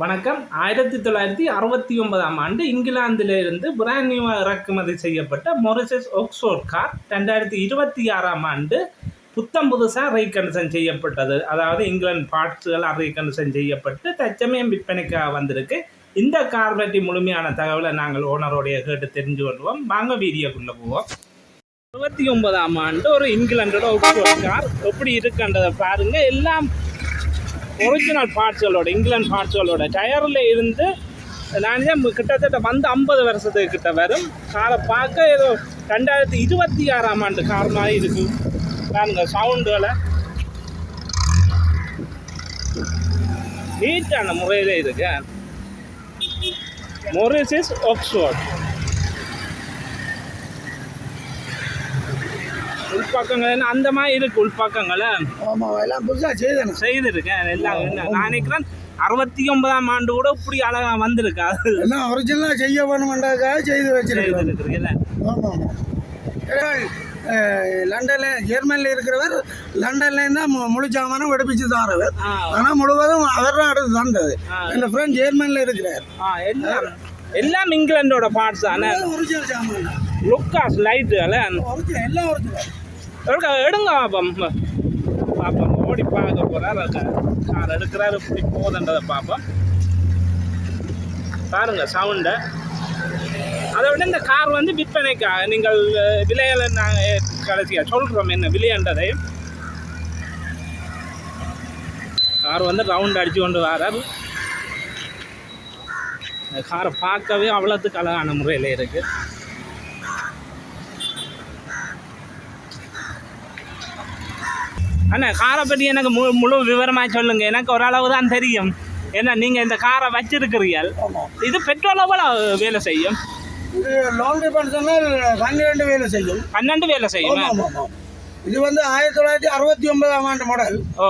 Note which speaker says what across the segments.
Speaker 1: வணக்கம். ஆயிரத்தி தொள்ளாயிரத்தி அறுபத்தி ஒன்பதாம் ஆண்டு இங்கிலாந்திலிருந்து பிராண்டியூவாக இறக்குமதி செய்யப்பட்ட மொரிசஸ் ஒக்ஸ்ஃபோர்ட் கார் ரெண்டாயிரத்தி இருபத்தி ஆறாம் ஆண்டு புத்தம் புதுசாக ரீகண்டிஷன் செய்யப்பட்டது. அதாவது இங்கிலாந்து பார்ட்ஸுகள் ரீகண்டிஷன் செய்யப்பட்டு தச்சமயம் விற்பனைக்காக வந்திருக்கு. இந்த கார் பற்றி முழுமையான தகவலை நாங்கள் ஓனரோடைய கேட்டு தெரிஞ்சு கொள்வோம். வாங்க வீடியோக்குள்ளே போவோம். இருபத்தி ஒன்பதாம் ஆண்டு ஒரு இங்கிலாண்டோட ஒக்ஸ்ஃபோர்ட் கார் எப்படி இருக்குன்றதை பாருங்கள் எல்லாம் ஒரிஜினல் பார்ட்ஸ்களோட இங்கிலாந்து பார்ட்ஸ்களோட டயரில் இருந்து நான் கிட்டத்தட்ட வந்து ஐம்பது வருஷத்துக்கு கிட்ட வரும். காரை பார்க்க ஏதோ ரெண்டாயிரத்தி இருபத்தி ஆறாம் ஆண்டு கார் மாதிரி இருக்கு. பாருங்க சவுண்டுகளை நீட்டான முறையில் இருக்கு. மொரிசிஸ் ஆக்ஸ்போர்ட் உள்பக்கங்கள் என்ன அந்த மாதிரி இருக்கு உள்பக்கங்களை.
Speaker 2: ஆமாம் எல்லாம் புதுசாக செய்தேன்?
Speaker 1: செய்திருக்கேன் எல்லாம் என்ன நான் நினைக்கிறேன் அறுபத்தி ஒன்பதாம் ஆண்டு கூட இப்படி அழகா வந்திருக்கா. அது
Speaker 2: எல்லாம் ஒரிஜினலாக செய்ய வேணுமென்றதுக்காக செய்து ஆமாம் ஆமாம் லண்டனில் ஜெர்மனியில் இருக்கிறவர் லண்டன்லேருந்து தான் முழு சாமானும் வெடிப்பிச்சு தாரவர். ஆனால் முழுவதும் அவர் தான் எடுத்து தந்தது. என் ஃப்ரெண்ட் ஜெர்மனியில் இருக்கிறார்.
Speaker 1: எல்லாம் எல்லாம் இங்கிலாண்டோட பார்ட்ஸ் தானே?
Speaker 2: ஒரிஜினல் சாமான்.
Speaker 1: லுக்காஸ் லைட்டுல
Speaker 2: ஒரிஜினல் எல்லாம் ஒரிஜினல்
Speaker 1: எடுக்க எடுங்க பாப்போம். பாப்போம் ஓடி பார்க்க போறாரு கார் எடுக்கிறாரு இப்படி போகுதுன்றதை பார்ப்போம் பாருங்க சவுண்டை. அதை விட இந்த கார் வந்து விற்பனைக்காக நீங்கள் விலையில நாங்கள் கடைசியாக சொல்கிறோம் என்ன விலையன்றதை கார் வந்து ரவுண்ட் அடிச்சு கொண்டு வரார். காரை பார்க்கவே அவ்வளோத்துக்கு அழகான முறையில் இருக்குது அண்ணா காரை பற்றி எனக்கு முழு முழு விவரமாக சொல்லுங்க. எனக்கு ஓரளவு தான் தெரியும். ஏன்னா நீங்கள் இந்த காரை வச்சிருக்கிறீர்கள். இது பெட்ரோல் எவ்வளோ வேலை செய்யும்?
Speaker 2: இது லாங் டிஃபன் சொன்னால் பன்னிரெண்டு வேலை செய்யும்.
Speaker 1: பன்னெண்டு வேலை செய்யும்?
Speaker 2: இது வந்து ஆயிரத்தி தொள்ளாயிரத்தி அறுபத்தி ஒன்பதாம் ஆண்டு மாடல்
Speaker 1: ஓ.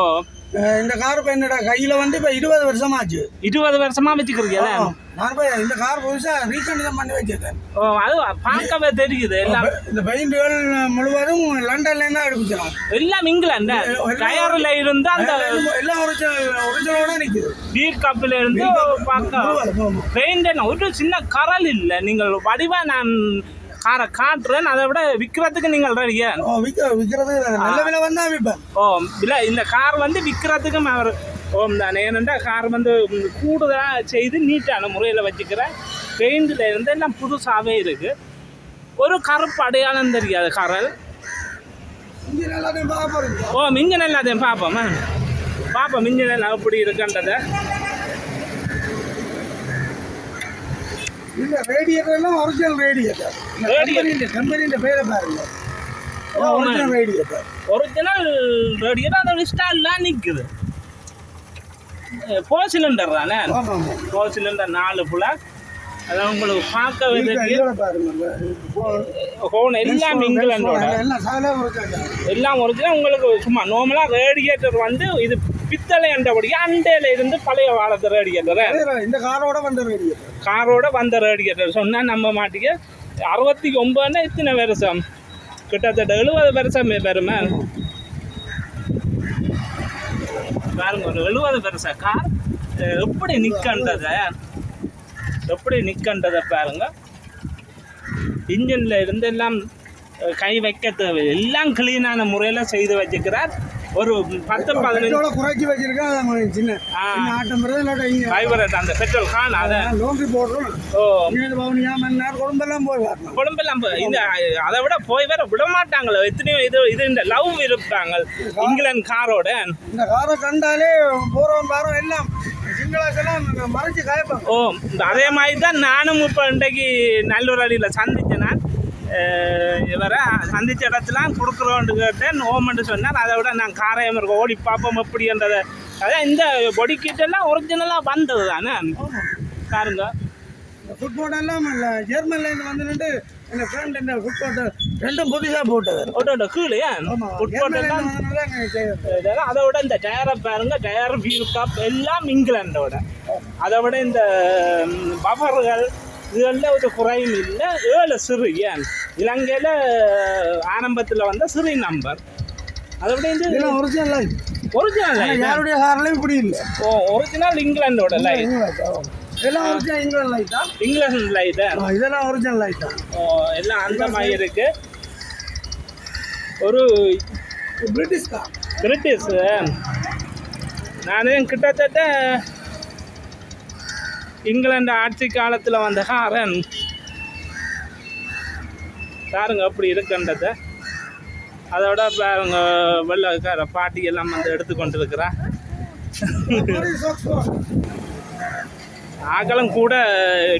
Speaker 2: இந்த கார் இப்போ என்னோட கையில் வந்து இப்போ இருபது வருஷமாச்சு.
Speaker 1: இருபது வருஷமா வச்சுக்கிறீங்களா
Speaker 2: நான் இப்போ இந்த கார் புதுசாக ரீகண்டிஷன் பண்ணி வச்சிருக்கேன்.
Speaker 1: ஓ அது பார்க்கவே தெரியுது எல்லாம்.
Speaker 2: இந்த பெயிண்டுகள் முழுவதும் லண்டன்லேருந்து தான் எடுப்பிச்சிடும்
Speaker 1: எல்லாம் இங்கிலாந்து டயரில் இருந்து அந்த
Speaker 2: எல்லாம் ஒரிஜினல் ஒரிஜினலோட நிற்குது
Speaker 1: பீர் கப்பில் இருந்து பார்க்க பெயிண்ட் ஒரு சின்ன கரல் இல்லை. நீங்கள் வடிவா நான் காரை காட்டுறேன் அதை விட விற்கிறதுக்கு நீங்கள் ரெடியா
Speaker 2: ஓ விற்க விற்கிறது நல்ல விலை வந்தால் விற்பேன்.
Speaker 1: ஓ இல்லை இந்த கார் வந்து விற்கிறதுக்கும் அவர் ஓம் தானே ஏனென்றா கார் வந்து கூடுதலாக செய்து நீட்டான முறையில் வச்சுக்கிறேன். பெயிண்டில் இருந்து எல்லாம் புதுசாகவே இருக்குது ஒரு கருப்பு அடையாளம் தெரியாது கரல். ஓ மிஞ்சன் எல்லாத்தையும் பார்ப்போமா? பார்ப்போம் மிஞ்சன் எல்லாம் எப்படி இருக்குன்றதை.
Speaker 2: இந்த ரேடியேட்டர் எல்லாம் ஒரிஜினல் ரேடியேட்டர் கம்பெனி கம்பெனியின் பேரை பாருங்க. ஒரிஜினல் ரேடியேட்டர்
Speaker 1: ஒரிஜினல் ரேடியோ அந்த ஸ்டால்லாம் நிற்குது ஃபோர் சிலிண்டர் தானே? ஃபோர் சிலிண்டர் நாலு ஃபுல்லாக அதான் உங்களுக்கு
Speaker 2: பாருங்க.
Speaker 1: ஹோன் எல்லாம் இங்கிலாண்டோட
Speaker 2: எல்லாம் ஒரிஜினல்
Speaker 1: உங்களுக்கு சும்மா நார்மலாக ரேடியேட்டர் வந்து இது பித்தளை என்றபடியா அண்டையில் இருந்து பழைய காலத்து ரேடியேட்டர்
Speaker 2: இந்த காரோட வந்த ரேடியேட்டர்
Speaker 1: காரோட வந்த ரேடியேட்டர் சொன்னால் நம்ப மாட்டீங்க. அறுபத்தி ஒம்பதுன்னா இத்தனை வருஷம். கிட்டத்தட்ட எழுபது வருஷம் வருமே பாருங்க ஒரு எழுபது வருஷம் கார் எப்படி நிற்கன்றத எப்படி நிற்கன்றதை பாருங்க. இன்ஜினில் இருந்து எல்லாம் கை வைக்க தேவை எல்லாம் கிளீனான முறையில் செய்து வச்சுக்கிறார். ஒரு பத்து பதினஞ்சு
Speaker 2: குறைச்சி வச்சிருக்கேன். சின்ன ஆட்டம்
Speaker 1: டிரைவர் அந்த பெட்ரோல் கான் அதை
Speaker 2: லோன்ரி போடுறோம்.
Speaker 1: ஓ.
Speaker 2: கொழும்பெல்லாம் போய்
Speaker 1: குழம்பெல்லாம் இந்த அதை விட போய் வர விட மாட்டாங்களோ. எத்தனையோ இது இது இந்த லவ் இருப்பாங்க. இங்கிலாந்து காரோட.
Speaker 2: இந்த காரை கண்டாலே போகிறவன் பாரம் எல்லாம். மறைச்சு காய்ப்பாங்க.
Speaker 1: ஓ அதே மாதிரி தான் நானும் இப்போ இன்றைக்கு நல்லூர் அடியில் சந்திச்சேன் நான். இவரை சந்திச்ச இடத்துலாம் கொடுக்குறோன்னு கேட்டேன் ஓமன்ட்டு சொன்னார். அதை விட நான் காரையம் இருக்க ஓடி பார்ப்போம் எப்படின்றதை. அதான் இந்த பொடி கிட்டெல்லாம் ஒரிஜினலாக வந்தது தானே? பாருங்க.
Speaker 2: இந்த ஃபுட்போர்ட் எல்லாம் இல்லை ஜெர்மன்லேருந்து வந்து நின்று எங்கள் ஃப்ரெண்ட் இந்த ஃபுட்போர்ட் ரெண்டும் புதுசாக போட்டது.
Speaker 1: ஓட்டோட கீழே? எல்லாம்
Speaker 2: செய்யறது
Speaker 1: இதெல்லாம் அதை விட இந்த டயரை பாருங்க டயர் வீல் கப் எல்லாம் இங்கிலாண்டோட அதை விட இந்த பஃபர்கள் இதுகளில் ஒரு குறையும் இல்லை. ஏழு சிறு ஏன்? இலங்கையில் ஆரம்பத்தில் வந்த சிறு நம்பர். அதை விட இந்த
Speaker 2: ஒரிஜினல் லைஃப்
Speaker 1: ஒரிஜினல்
Speaker 2: ஆனா யாருடைய கார்லயும் இப்படி இல்லை.
Speaker 1: ஓ ஒரிஜினல் இங்கிலாண்டோட
Speaker 2: ஆமா. இதெல்லாம் ஒரிஜினல் இங்கிலாந்து லைட் தான்.
Speaker 1: இங்கிலாந்து லைட்
Speaker 2: இதெல்லாம் ஒரிஜினல் லைட் தான்.
Speaker 1: ஓ எல்லாம் அந்த மாதிரி இருக்கு. ஒரு
Speaker 2: பிரிட்டிஷ் கார்
Speaker 1: பிரிட்டிஷ் நானே கிட்டத்தட்ட இங்கிலாந்து ஆட்சி காலத்தில் வந்த காரன் பாருங்க அப்படி இருக்குன்றத. அதோட பாருங்க வெள்ளக்கார பாட்டி எல்லாம் வந்து எடுத்துக்கொண்டு இருக்கிறா ஆக்களும் கூட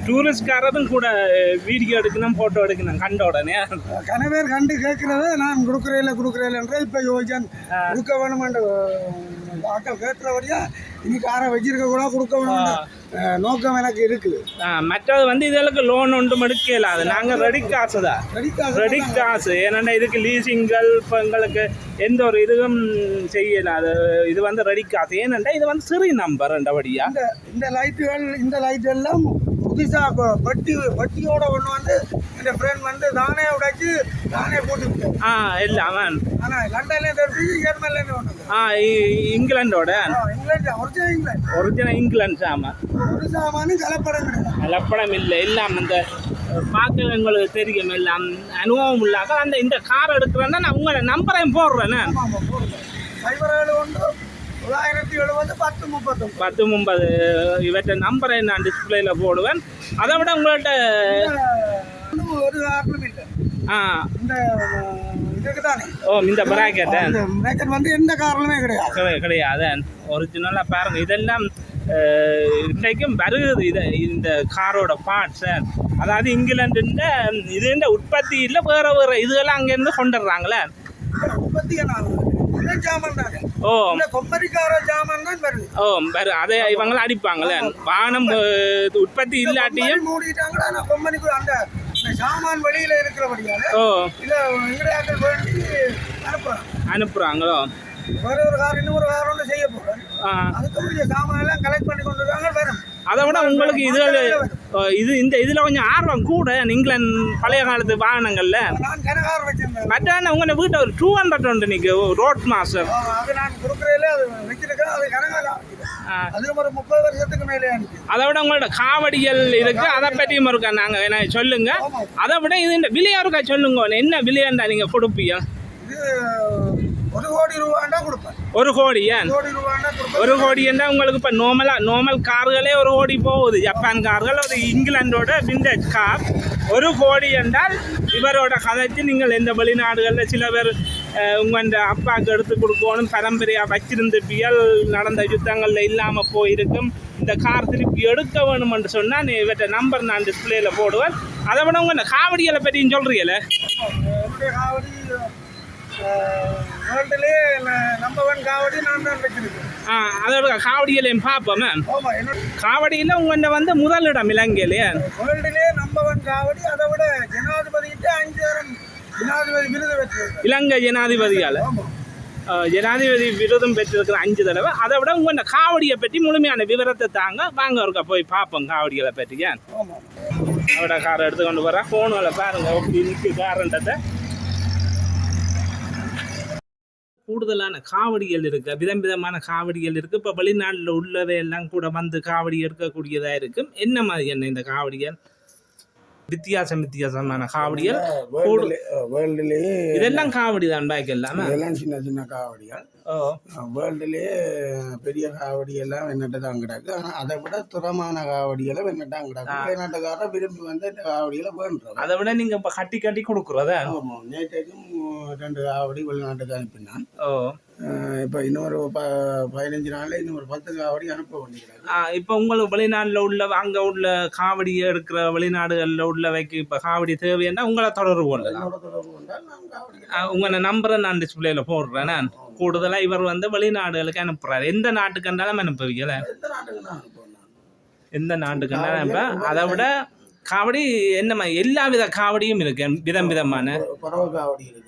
Speaker 1: டூரிஸ்ட்காரரும் கூட வீடியோ எடுக்கணும் ஃபோட்டோ எடுக்கணும் கண்ட உடனே.
Speaker 2: கன பேர் கண்டு கேட்கறது நான் கொடுக்குறேன் கொடுக்குறேன் இப்போ யோஜன் கொடுக்க வேணுமென்ற ஆக்கள் கேட்கிறபடியா இனி காரை வச்சிருக்க கூட கொடுக்க வேணும் நோக்கம் எனக்கு இருக்குது.
Speaker 1: மற்றது வந்து இதற்கு லோன் ஒன்றும் எடுக்கல. அது நாங்கள் ரெடி காசு தான். ரெடி காசு ஏன்னா இதுக்கு லீசிங்கள் இப்போ எங்களுக்கு எந்த ஒரு இதுவும் செய்யல. அது இது வந்து ரெடி காசு. ஏனென்றா இது வந்து சிறு நம்பர் ரெண்டபடியா
Speaker 2: இந்த லைட்டுகள் இந்த லைட் எல்லாம் புதுசாக வட்டி வட்டியோட ஒன்று வந்து இந்த ஃப்ரெண்ட் வந்து தானே உடைச்சு தானே போட்டு
Speaker 1: ஆ எல்லாம்
Speaker 2: ஆனால் லண்டன்ல தெரிஞ்சு ஜெர்மன்லேருந்து ஒன்று
Speaker 1: ஆ இங்கிலாண்டோட
Speaker 2: England original England
Speaker 1: original England சாமான்
Speaker 2: ஒரு சாமானு கலப்படம் கிடையாது
Speaker 1: கலப்படம் இல்லை. எல்லாம் இந்த பார்க்க எங்களுக்கு தெரியும். எல்லாம் அனுபவம் இல்லாத அந்த இந்த கார் எடுக்கிறேன்னா நான் உங்களை நம்பரையும் போடுறேன்.
Speaker 2: சைபர் ஒன்று தொள்ளாயிரத்தி எழுபது பத்து முப்பத்தொம்பது.
Speaker 1: பத்து முப்பது. இவற்றை நம்பரை நான் டிஸ்பிளேல போடுவேன். அதை விட உங்கள்கிட்ட
Speaker 2: ஒரு காரணம் இல்லை.
Speaker 1: ஆ.
Speaker 2: இந்த இதுக்கு தானே
Speaker 1: ஓ இந்த பிராக்கெட்டை
Speaker 2: இந்த வந்து எந்த காரணமே கிடையாது.
Speaker 1: கிடை- கிடையாது. ஒரிஜினலாக பாருங்க. இதெல்லாம் இன்றைக்கும் வருகுது இது இந்த காரோட பார்ட்ஸ் அதாவது இங்கிலாந்துன்ற இதுன்ற உற்பத்தி இல்லை வேற வேற. இதுகெல்லாம் அங்கேருந்து கொண்டுடுறாங்களே.
Speaker 2: உற்பத்தி
Speaker 1: ஓ.
Speaker 2: கொப்பரிக்கார ஜாமான் தான் வருது.
Speaker 1: ஓ வேறு அதை இவங்களாம் அடிப்பாங்களே வானம் உற்பத்தி இல்லாட்டியும்?
Speaker 2: மூடிட்டாங்களா நான் கம்பெனிக்கு அந்த சாமான் வெளியில இருக்கிறபடியால
Speaker 1: ஓ.
Speaker 2: இல்ல எங்கடையாக்கள் வேண்டி அனுப்புறாங்க
Speaker 1: அனுப்புகிறாங்களோ
Speaker 2: வேற ஒரு கார் இன்னொரு கார் ஒன்று செய்ய போறேன்
Speaker 1: ஆ.
Speaker 2: அதுக்குரிய சாமான் எல்லாம் கலெக்ட் பண்ணி கொண்டு வராங்க வரும்
Speaker 1: அதை விட உங்களுக்கு இது இது இந்த இதில் கொஞ்சம் ஆர்வம் கூட இங்கிலாந்து பழைய காலத்து வாகனங்களில். மற்ற உங்கள் வீட்டை ஒரு டூ ஹண்ட்ரட் உண்டு நிற்கு ரோட் மாஸ்டர்
Speaker 2: அது
Speaker 1: விட உங்களோட காவடிகள் இருக்கு அதை பற்றியும் இருக்கா? நாங்கள் என்ன சொல்லுங்க.
Speaker 2: ஆமா.
Speaker 1: அதை விட இது இந்த விலையா இருக்கா? சொல்லுங்க. என்ன விலையாண்டா நீங்கள் கொடுப்பீங்க?
Speaker 2: ஒரு கோடி ரூபாண்டா கொடுப்பேன்.
Speaker 1: ஒரு கோடி ஏன் ஒரு கோடி என்றால் உங்களுக்கு இப்போ நார்மலாக நார்மல் கார்களே ஒரு கோடி போகுது. ஜப்பான் கார்கள் ஒரு இங்கிலாண்டோட விண்டேஜ் கார் ஒரு கோடி என்றால் இவரோட கதைக்கு நீங்கள் எந்த வெளிநாடுகளில் சில பேர் உங்கள் அப்பாவுக்கு எடுத்து கொடுக்கணும் பரம்பரையாக வச்சிருந்துப்பியல் நடந்த யுத்தங்களில் இல்லாமல் போயிருக்கும். இந்த கார் திருப்பி எடுக்க வேணும் என்று சொன்னால் இவற்றை நம்பர் நான் டிஸ்பிளேயில் போடுவேன். அதை விட உங்கள் காவடிகளை பற்றியும் சொல்கிறீங்களே
Speaker 2: வேர்ல்டுலே நம்பர் ஒன் காவடி நான் தான் வச்சிருக்கேன்.
Speaker 1: ஆ அதோட காவடிகளையும் பார்ப்போமே காவடியில் உங்கள்கிட்ட வந்து முதலிடம் இலங்கையிலே.
Speaker 2: வேர்ல்டுலே நம்பர் ஒன் காவடி அதை விட ஜனாதிபதிகிட்ட அஞ்சு தரம் ஜனாதிபதி விருது பெற்றிருக்கேன்.
Speaker 1: இலங்கை ஜனாதிபதியால். ஜனாதிபதி விருதும் பெற்றிருக்கிற அஞ்சு தடவை. அதை விட உங்க இந்த காவடியை பற்றி முழுமையான விவரத்தை தாங்க வாங்க ஒருக்கா போய் பார்ப்போம் காவடிகளை பற்றி அவட காரை எடுத்து கொண்டு வர ஃபோனுகளை பாருங்க அப்படி நிற்கு காரன்றதை கூடுதலான காவடிகள் இருக்கு. விதம் விதமான காவடிகள் இருக்கு. இப்போ வெளிநாட்டில் உள்ளவை எல்லாம் கூட வந்து காவடி எடுக்கக்கூடியதா இருக்கும். என்ன மாதிரி என்ன இந்த காவடிகள்? வித்தியாசம் வித்தியாசமான காவடிகள்
Speaker 2: வேர்ல்டுலே வேர்ல்டுலேயே
Speaker 1: இதெல்லாம் காவடி தான் பேக் எல்லாமே
Speaker 2: இதெல்லாம் சின்ன சின்ன காவடிகள். வேர்ல்டுலேயே பெரிய காவடி எல்லாம் வெண்ணட்ட தான் கிடக்கு. ஆனால் அதை விட துறமான காவடிகளை வெண்ணட்டான் கிடக்கு. வெளிநாட்டுக்காரர் விரும்பி வந்து இந்த காவடிகளை வேண்டுறோம்
Speaker 1: அதை விட நீங்க இப்ப கட்டி கட்டி கொடுக்குறதா?
Speaker 2: நேற்றைக்கும் ரெண்டு காவடி வெளிநாட்டுக்கு அனுப்பினான்.
Speaker 1: ஓ.
Speaker 2: இப்போ இன்னொரு ப பதினஞ்சு நாளில் இன்னொரு பத்து காவடி அனுப்ப வேண்டியிருக்காங்க
Speaker 1: இப்ப உங்களுக்கு வெளிநாட்டுல உள்ள அங்க உள்ள காவடி எடுக்கிற வெளிநாடுகள்ல உள்ளவைக்கு இப்ப காவடி தேவைன்னா உங்களை தொடர்பு கொள்ளலாம்
Speaker 2: என்னோட தொடர்பு கொண்டால் நான் காவடி
Speaker 1: ஆ, உங்க நம்பரை நான் டிஸ்பிளேல போடுறேன் நான் கூடுதலா இவர் வந்து வெளிநாடுகளுக்கு அனுப்புறாரு எந்த நாட்டுக்கு இருந்தாலும் அனுப்புவீங்கள
Speaker 2: எந்த நாட்டுக்கு
Speaker 1: இருந்தாலும் அனுப்ப அதை விட காவடி என்ன மாதிரி எல்லா வித காவடியும் இருக்கு விதம் விதமான
Speaker 2: பறவை காவடி இருக்குது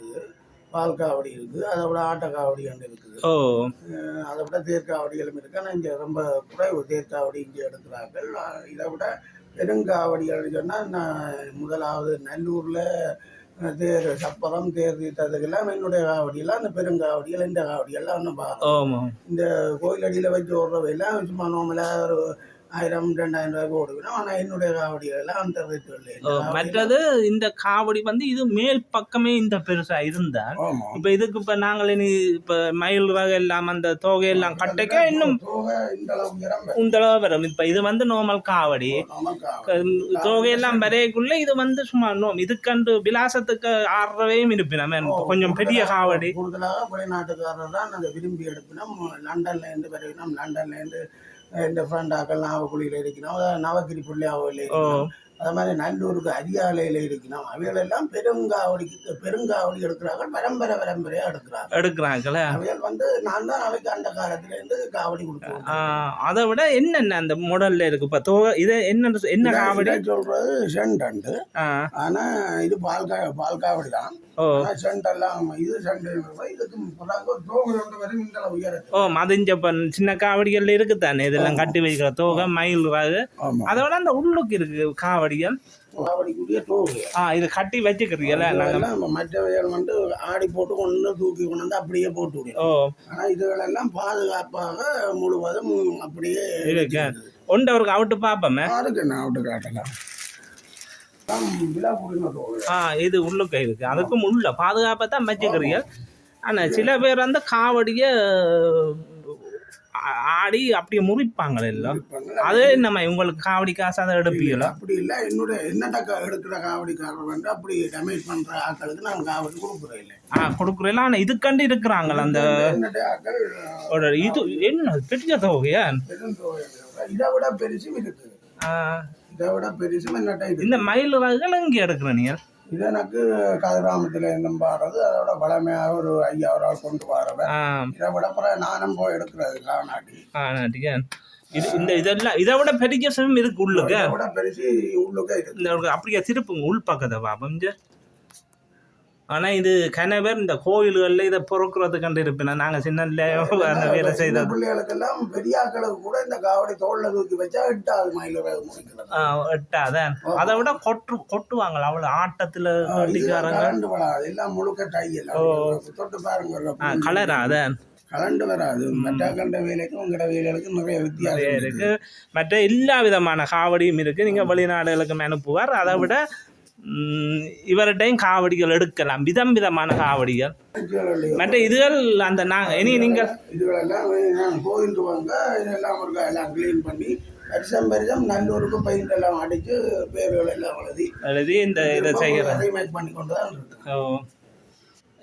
Speaker 2: பால் காவடி இருக்குது அதை விட ஆட்ட காவடி ஒன்று இருக்குது.
Speaker 1: ஓ.
Speaker 2: அதை விட தேர்க்காவடிகளும் இருக்கு. ஆனால் இங்கே ரொம்ப குறைவு. தேர்க்காவடி இங்கே எடுக்கிறார்கள். இதை விட பெருங்காவடிகள் சொன்னால் நான் முதலாவது நல்லூரில் தேர் சப்பரம் தேர் தீர்த்ததுக்கெல்லாம் என்னுடைய காவடியெல்லாம் அந்த பெருங்காவடிகள் இந்த காவடியெல்லாம் ஒன்றும் பார்க்கலாம் இந்த கோயில் அடியில் வச்சு ஓடுறவையெல்லாம் சும்மா நார்மலாக ஒரு ஆயிரம் ரெண்டாயிரம் ரூபாய்க்கு ஓடுவேன் ஆனால் என்னுடைய காவடிகள் எல்லாம் அந்த ரேட்டு
Speaker 1: ஓ, மற்றது இந்த காவடி வந்து இது மேல் பக்கமே இந்த பெருசா இருந்தால் இப்ப இதுக்கு இப்ப நாங்கள் இனி இப்ப மயில் வகை எல்லாம் அந்த தொகை எல்லாம் கட்டைக்க இன்னும்
Speaker 2: இந்த அளவு வரும்.
Speaker 1: இப்ப இது வந்து நார்மல் காவடி. தொகையெல்லாம் வரைக்குள்ள இது வந்து சும்மா நோ இதுக்கண்டு விலாசத்துக்கு ஆடுறவையும் இருப்பினம். கொஞ்சம் பெரிய காவடி.
Speaker 2: கூடுதலாக வெளிநாட்டுக்காரர் தான் அதை விரும்பி எடுப்பினோம். லண்டன்ல இருந்து வரைக்கணும் லண்டன்ல இருந்து இந்த ஃப்ரெண்டாக்கள் நாவக்குழியில் இருக்கணும் நவகிரி புள்ளியாவில் இருக்கணும் அது மாதிரி நல்லூருக்கு அரியாலையில் இருக்கணும் அவைகள் எல்லாம் பெருங்காவடிக்கு பெருங்காவடி எடுக்கிறார்கள். பரம்பரை பரம்பரையா எடுக்கிறார்கள்.
Speaker 1: எடுக்கிறாங்களே?
Speaker 2: அவைகள் வந்து நான் தான் அவைக்கு அந்த காலத்துல இருந்து காவடி
Speaker 1: ஆஹ் அதை விட என்னென்ன அந்த மாடல்ல இருக்கு? இப்ப தொகை இது என்ன என்ன காவடி?
Speaker 2: சொல்றது சென்டண்டு
Speaker 1: ஆஹ்
Speaker 2: ஆனா இது பால் கா பால் காவடி தான்.
Speaker 1: ஓ.
Speaker 2: ஆனா சென்டெல்லாம் இது சென்ட் இதுக்கு புறாங்க தோகு ரெண்டு வரையும் இந்த அளவு உயரத்து
Speaker 1: ஓ மதிஞ்ச பன் சின்ன காவடிகள் இருக்குதானே? இதெல்லாம் கட்டி வைக்கிற தோகை மயில் அதை விட அந்த உள்ளுக்கு இருக்கு காவடிகள்
Speaker 2: தோகு
Speaker 1: ஆ இது கட்டி வச்சுக்கிறீங்களா? நாங்க
Speaker 2: இதெல்லாம் மற்றவைகள் வந்து ஆடி போட்டு கொண்டு தூக்கி கொண்டு வந்து அப்படியே போட்டு விடும்
Speaker 1: ஓ.
Speaker 2: ஆனா இதுகளெல்லாம் பாதுகாப்பாக முழுவதும் அப்படியே
Speaker 1: இருக்கு. ஒன்றவருக்கு அவுட்டு பார்ப்போமே
Speaker 2: அதுக்கு நான் விட்டு காட்டலாம்
Speaker 1: ஆ இது உள்ளுக்க இருக்கு. அதுக்கும் உள்ள பாதுகாப்பை தான் வச்சுக்கிறீங்க. ஆனா சில பேர் வந்து காவடிய ஆடி அப்படியே முறிப்பாங்க எல்லாம் அது நம்ம உங்களுக்கு காவடி காசு அதை எடுப்பீங்களா?
Speaker 2: அப்படி இல்லை. என்னுடைய என்னட்ட கா- எடுக்கிற காவடிக்காரர் வந்து அப்படி டேமேஜ் பண்ற ஆட்களுக்கு நான் காவடி கொடுக்குறேன் இல்லை.
Speaker 1: ஆ கொடுக்குறீங்களா ஆனா இதுக்கண்டு இருக்கிறாங்களா அந்த இது என்ன பெரிய தொகையா?
Speaker 2: இதை விட பெருசும் இருக்கு.
Speaker 1: ஆ,
Speaker 2: இதை விட பெருசும் என்னட்ட
Speaker 1: இந்த மயில் வகைகள் இங்கே எடுக்கிற நீங்க
Speaker 2: இது எனக்கு கதிராமத்தில் இருந்தும் பாடுறது அதோட பழமையாக ஒரு ஐயாயிரம் கொண்டு வரவன் இதை விட அப்புறம் நானும் போய் எடுக்கிறது காணாட்டி
Speaker 1: இது இந்த இதெல்லாம் இதை விட பெரிய சிவம் இருக்கு உள்ளுக்கு.
Speaker 2: விட பெருசு உள்ளுக்க இருக்கு.
Speaker 1: இந்த ஒரு அப்படியே திருப்புங்க உள் பக்கத்தை பாப்போம் இங்க. ஆனா இது கணவர் இந்த கோயில்கள்ல இதை பொறுக்கிறது கண்டு இருப்பேன் நாங்க சின்ன அந்த வேலை செய்தது
Speaker 2: பிள்ளைகளுக்கெல்லாம் பெரியாக்களுக்கு கூட இந்த காவடி தோல்ல தூக்கி வச்சா எட்டாவது மயில
Speaker 1: ஆ, எட்டாதான் அதை விட கொட்டு கொட்டுவாங்களா? அவ்வளவு ஆட்டத்துல கட்டிக்காரங்க
Speaker 2: எல்லாம் முழுக்க டை எல்லாம் தொட்டு பாருங்க
Speaker 1: கலரா அதான்.
Speaker 2: கலண்டு வராது. மற்ற கண்ட வேலைக்கும் உங்களோட வேலைகளுக்கும் நிறைய வித்தியாசம் இருக்கு.
Speaker 1: இருக்கு. மற்ற எல்லா விதமான காவடியும் இருக்கு. நீங்க வெளிநாடுகளுக்கு அனுப்புவார். அதை விட இவர்கிட்டையும் காவடிகள் எடுக்கலாம். விதம் விதமான காவடிகள். மற்ற இதுகள் அந்த நான் இனி நீங்கள்
Speaker 2: இதுகளெல்லாம் கோயிலுக்கு வாங்க இதெல்லாம் ஒரு எல்லாம் க்ளீன் பண்ணி வருஷம் வருஷம் நல்லூருக்கு பெயிண்ட் எல்லாம் அடிச்சு பேர்கள் எல்லாம் எழுதி
Speaker 1: எழுதி இந்த இதை செய்கிறேன்
Speaker 2: ரீமேக் பண்ணி கொண்டு தான்
Speaker 1: ஓ.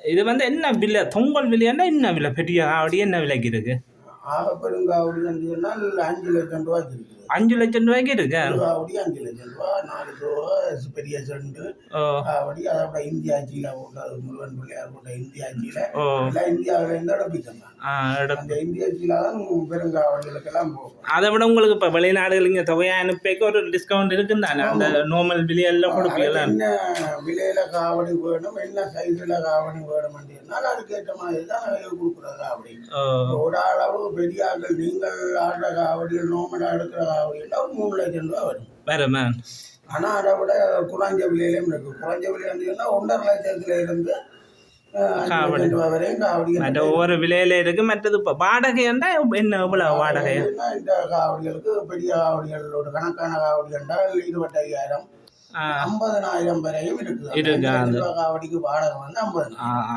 Speaker 1: இது வந்து என்ன விலை? தொங்கல் விலையாண்டா என்ன விலை? பெரிய காவடி என்ன விலைக்கு இருக்கு?
Speaker 2: ஆக பெருங்காவடி சொன்னால் அஞ்சு லட்சம் ரூபாய்க்கு இருக்குது.
Speaker 1: அஞ்சு லட்சம் ரூபாய்க்கு இருக்கு?
Speaker 2: காவடி அஞ்சு லட்சம் ரூபா நாலு ரூபா பெரிய செண்டு காவடி அதோட இந்தியா ஆட்சியில் போட்டது முருகன் பிள்ளையார் போட்ட இந்தியா ஆட்சியில் எல்லாம் இந்தியாவில் இருந்து
Speaker 1: எடுப்பு
Speaker 2: அந்த இந்திய ஆட்சியில் தான் பெருங்காவடிகளுக்கெல்லாம் போகும்.
Speaker 1: அதை விட உங்களுக்கு இப்போ வெளிநாடுகள் இங்கே தொகையை அனுப்பிக்க ஒரு டிஸ்கவுண்ட் இருக்குன்னு தானே? அந்த நார்மல் விலையெல்லாம் கொடுப்பீங்களா
Speaker 2: என்ன விலையில காவடி வேணும் என்ன சைஸ்ல காவடி வேணும் அப்படின்னாலும் அதுக்கேற்ற மாதிரி தான் கொடுக்குறது காவடி. ஒரு அளவு பெரிய ஆட்கள் நீங்கள் ஆடுற காவடிகள் நோமலாக எடுக்கிற காவடிகள் ஒரு மூணு லட்சம் ரூபா வரும்.
Speaker 1: வேற மேம்
Speaker 2: ஆனால் அதை விட குறைஞ்ச விலையிலையும் இருக்கு. குறைஞ்ச விலை இருந்தீங்கன்னா ஒன்றரை லட்சத்துல இருந்து
Speaker 1: ஒவ்வொரு விலையில இருக்கு. மற்றது இப்போ வாடகைன்னா என்ன எவ்வளவு வாடகை
Speaker 2: இந்த காவடிகளுக்கு பெரிய காவடிகளோட கணக்கான காவடி என்றால் இருபத்தையாயிரம். ஐம்பதனாயிரம் வரையும் இருக்குது
Speaker 1: இருக்கு,
Speaker 2: காவடிக்கு வாடகை வந்து ஐம்பது.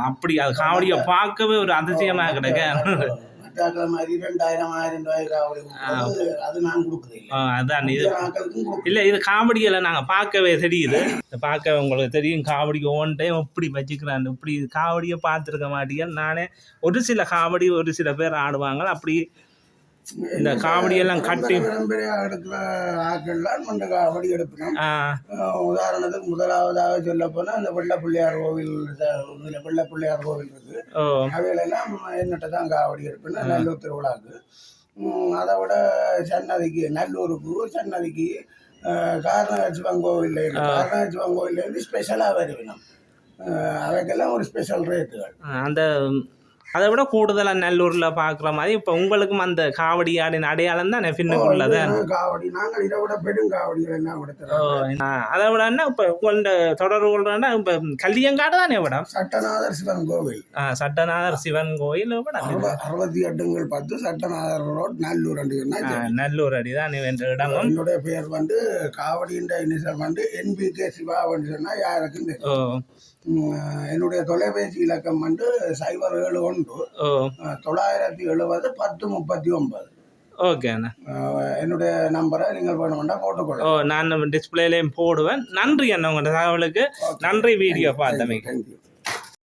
Speaker 1: அப்படி அது காவடியை பார்க்கவே ஒரு அதிசயமாக கிடக்க.
Speaker 2: ஆயிரம் ரூபாய் அது நான் கொடுக்குறேன்
Speaker 1: அதான் இது. இல்லை இது காமெடிகளை நாங்கள் பார்க்கவே தெரியுது. பார்க்க உங்களுக்கு தெரியும் காமெடி ஒன் டைம் இப்படி வச்சுக்கிறான் இப்படி காமெடியை பார்த்துருக்க மாட்டீங்க நானே ஒரு சில காமெடி ஒரு சில பேர் ஆடுவாங்க அப்படி இந்த காமெடியெல்லாம் கட்டி
Speaker 2: எடுக்கிற ஆட்கள்லாம் அந்த காவடி அஹ் உதாரணத்துக்கு முதலாவதாக சொல்ல போனால் அந்த வெள்ளை பிள்ளையார் கோவில் இதில் வெள்ளை பிள்ளையார் கோவில் இருக்குது
Speaker 1: ஓ.
Speaker 2: அவைகளெல்லாம் என்னட்ட தான் காவடி எடுப்பேன் நல்லூர் திருவிழாவுக்கு. உம், அதை விட சன்னதிக்கு நல்லூருக்கு சன்னதிக்கு காரணாச்சிவன் கோவிலில் இருக்கு காரணாச்சிவன் கோவிலேருந்து ஸ்பெஷலாக வருவினோம். அவைக்கெல்லாம் ஒரு ஸ்பெஷல் ரேட்டுகள்
Speaker 1: அந்த அதை விட கூடுதலாக நல்லூரில் பார்க்குற மாதிரி இப்போ உங்களுக்கும் அந்த காவடியாடின் அடையாளம் தான் பின்னுக்குள்ளது
Speaker 2: காவடி? நாங்கள் இதை விட பெரும் காவடிகள்
Speaker 1: அதை விட என்ன? இப்போ உங்கள்ட தொடர்பு கொள்றேன்னா இப்போ கல்லியங்காடு தானே விடம்
Speaker 2: சட்டநாதர் சிவன் கோவில்.
Speaker 1: ஆ, சட்டநாதர் சிவன் கோயில்
Speaker 2: அறுபத்தி எட்டுங்கள் பத்து சட்டநாதர் ரோட் நல்லூர் சரி.
Speaker 1: நல்லூர் அடிதான் என்ற இடமும்
Speaker 2: என்னுடைய பெயர் வந்து காவடின்ற இனிஷியல் வந்து என்பிகே சிவா சொன்னா யாருக்கும் தெரியும்
Speaker 1: ஓ
Speaker 2: என்னுடைய தொலைபேசி இலக்கம் வந்து சைபர் ஏழு ஒன்று.
Speaker 1: ஓ.
Speaker 2: தொள்ளாயிரத்தி எழுபது பத்து முப்பத்தி ஒன்பது.
Speaker 1: ஓகே அண்ணா.
Speaker 2: அஹ், என்னுடைய நம்பரை நீங்கள் வேணுமெண்டா
Speaker 1: ஓ
Speaker 2: போட்டுக்கொள்ளலாம்
Speaker 1: நான் டிஸ்பிளேலையும் போடுவேன். நன்றி அண்ணா உங்களோட தகவலுக்கு. நன்றி வீடியோ பார்த்தமைக்கு.
Speaker 2: தேங்க்யூ